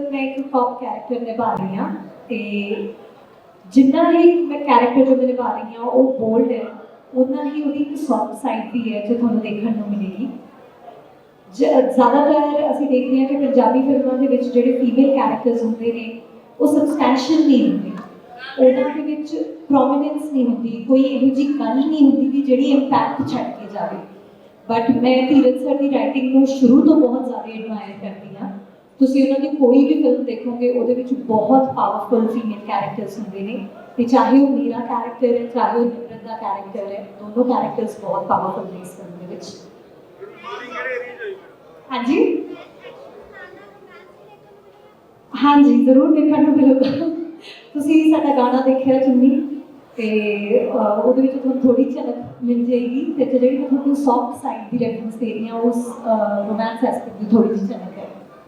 ਮੈਂ ਇੱਕ top character ਨਿਭਾ ਰਹੀ ਹਾਂ ਤੇ ਜਿੰਨਾ ਹੀ ਮੈਂ ਕੈਰੈਕਟਰ ਜੋ ਨਿਭਾ ਰਹੀ ਹਾਂ, ਉਹ ਬੋਲਡ ਹੈ। ਉਨਾ ਹੀ ਉਹਦੀ ਇੱਕ ਸੌਫਟ ਸਾਈਡ ਵੀ ਹੈ ਜੋ ਤੁਹਾਨੂੰ ਦੇਖਣ ਨੂੰ ਮਿਲੇਗੀ। ਜ- ਜ਼ਿਆਦਾਤਰ ਅਸੀਂ ਦੇਖਦੇ ਹਾਂ ਕਿ ਪੰਜਾਬੀ ਫਿਲਮਾਂ ਦੇ ਵਿੱਚ ਜਿਹੜੇ ਫੀਮੇਲ ਕੈਰੈਕਟਰਸ ਹੁੰਦੇ ਨੇ, ਉਹ ਸਬਸਟੈਂਸ਼ੀਅਲ ਨਹੀਂ ਹੁੰਦੇ। ਉਹਨਾਂ ਦੇ ਵਿੱਚ ਪ੍ਰੋਮਿਨੈਂਸ ਨਹੀਂ ਹੁੰਦੀ, ਕੋਈ ਇਹੋ ਜਿਹੀ ਗੱਲ ਨਹੀਂ ਹੁੰਦੀ ਵੀ ਜਿਹੜੀ ਇੰਪੈਕਟ ਛੱਡ ਕੇ ਜਾਵੇ। ਬਟ ਮੈਂ ਧੀਰਜ ਸਰ ਦੀ ਰਾਈਟਿੰਗ ਨੂੰ ਸ਼ੁਰੂ ਤੋਂ ਬਹੁਤ ਜ਼ਿਆਦਾ ਐਡਮਾਇਰ ਕਰਦੀ ਹਾਂ। ਤੁਸੀਂ ਉਹਨਾਂ ਦੀ ਕੋਈ ਵੀ ਫਿਲਮ ਦੇਖੋਗੇ, ਉਹਦੇ ਵਿੱਚ ਬਹੁਤ ਪਾਵਰਫੁਲ ਫੀਮੇਲ ਕੈਰੈਕਟਰਸ ਹੁੰਦੇ ਨੇ। ਤੇ ਚਾਹੇ ਉਹ ਮੇਰਾ ਕੈਰੈਕਟਰ ਹੈ, ਚਾਹੇ ਉਹ ਨਿਮਰਤ ਦਾ ਕੈਰੈਕਟਰ ਹੈ, ਦੋਨੋਂ ਕੈਰੈਕਟਰਸ ਬਹੁਤ ਪਾਵਰਫੁਲ ਨੇ ਇਸ ਫਿਲਮ ਦੇ ਵਿੱਚ। ਹਾਂਜੀ? ਹਾਂਜੀ, ਜ਼ਰੂਰ ਦੇਖਣ ਨੂੰ ਮਿਲੂਗਾ। ਤੁਸੀਂ ਸਾਡਾ ਗਾਣਾ ਦੇਖਿਆ ਚੁੰਨੀ? ਤੇ ਉਹਦੇ ਵਿੱਚ ਤੁਹਾਨੂੰ ਥੋੜੀ ਝਲਕ ਮਿਲ ਜਾਏਗੀ। ਤੇ ਜਿਹੜੀ ਮੈਂ ਤੁਹਾਨੂੰ ਸੌਫਟ ਸਾਈਡ ਦੀ ਰੈਫਰੈਂਸ ਦੇ ਰਹੀ ਹਾਂ, ਉਸ ਰੋਮਾਂਸ ਐਸਪੈਕਟ ਦੀ ਥੋੜੀ ਜਿਹੀ ਝਲਕ ਹੈ।